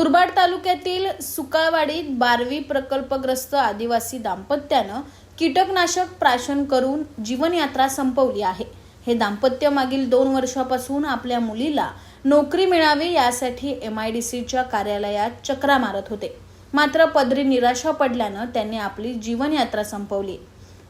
मुरबाड तालुक्यातील सुकाळवाडीत बारवी प्रकल्पग्रस्त आदिवासी दाम्पत्यानं कीटकनाशक प्राशन करून जीवनयात्रा संपवली आहे. हे दाम्पत्य मागील दोन वर्षापासून आपल्या मुलीला नोकरी मिळावी यासाठी एम आय डी सीच्या कार्यालयात चक्रा मारत होते. मात्र पदरी निराशा पडल्यानं त्यांनी आपली जीवनयात्रा संपवली.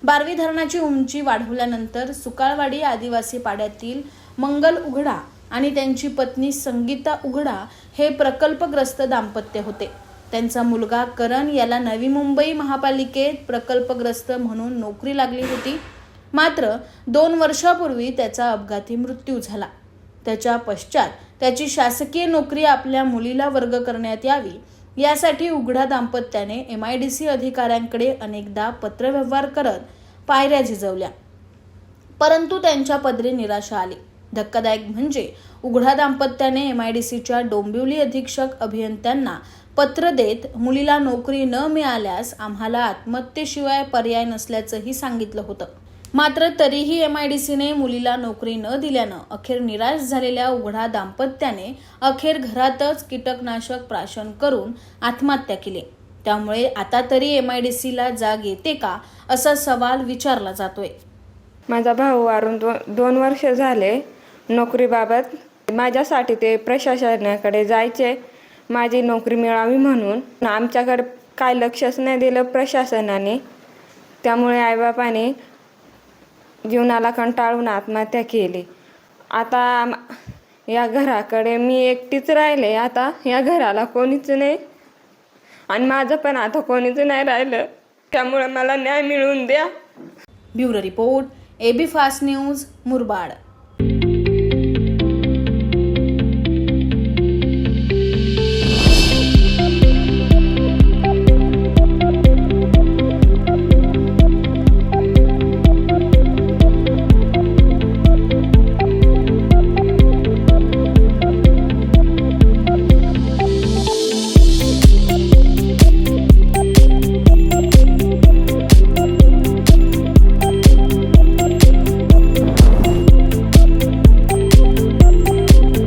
बारवी धरणाची उंची वाढवल्यानंतर सुकाळवाडी आदिवासी पाड्यातील मंगल उघडा आणि त्यांची पत्नी संगीता उघडा हे प्रकल्पग्रस्त दाम्पत्य होते. त्यांचा मुलगा करण याला नवी मुंबई महापालिकेत प्रकल्पग्रस्त म्हणून नोकरी लागली होती. मात्र दोन वर्षापूर्वी त्याचा अपघाती मृत्यू झाला. त्याच्या पश्चात त्याची शासकीय नोकरी आपल्या मुलीला वर्ग करण्यात यावी यासाठी उघडा दाम्पत्याने एम आय डी सी अधिकाऱ्यांकडे अनेकदा पत्रव्यवहार करत पायऱ्या झिजवल्या. परंतु त्यांच्या पदरी निराशा आली. धक्कादायक म्हणजे उघडा दाम्पत्याने एम आय डी सीच्या डोंबिवली अधीक्षक अभियंत्यांना पत्र देत मुलीला नोकरी न मिळाल्यास आम्हाला आत्महत्येशिवाय पर्याय नसल्याचंही सांगितलं होतं. मात्र तरीही एम आय डी सीने मुलीला नोकरी न दिल्यानं अखेर निराश झालेल्या उघडा दाम्पत्याने अखेर घरातच कीटकनाशक प्राशन करून आत्महत्या केली. त्यामुळे आता तरी एम आय डी सीला जाग येते का असा सवाल विचारला जातोय. माझा भाऊ वारून दो दोन वर्ष झाले नोकरीबाबत. माझ्यासाठी ते प्रशासनाकडे जायचे. माझी नोकरी मिळावी म्हणून. आमच्याकडे काय लक्षच नाही दिलं प्रशासनाने. त्यामुळे आईबापाने जीवनाला कंटाळून आत्महत्या केली. आता या घराकडे मी एकटीच राहिले. आता या घराला कोणीच नाही. आणि माझं पण आता कोणीच नाही राहिलं. त्यामुळे मला न्याय मिळवून द्या. Bureau report A B fast news Murbad.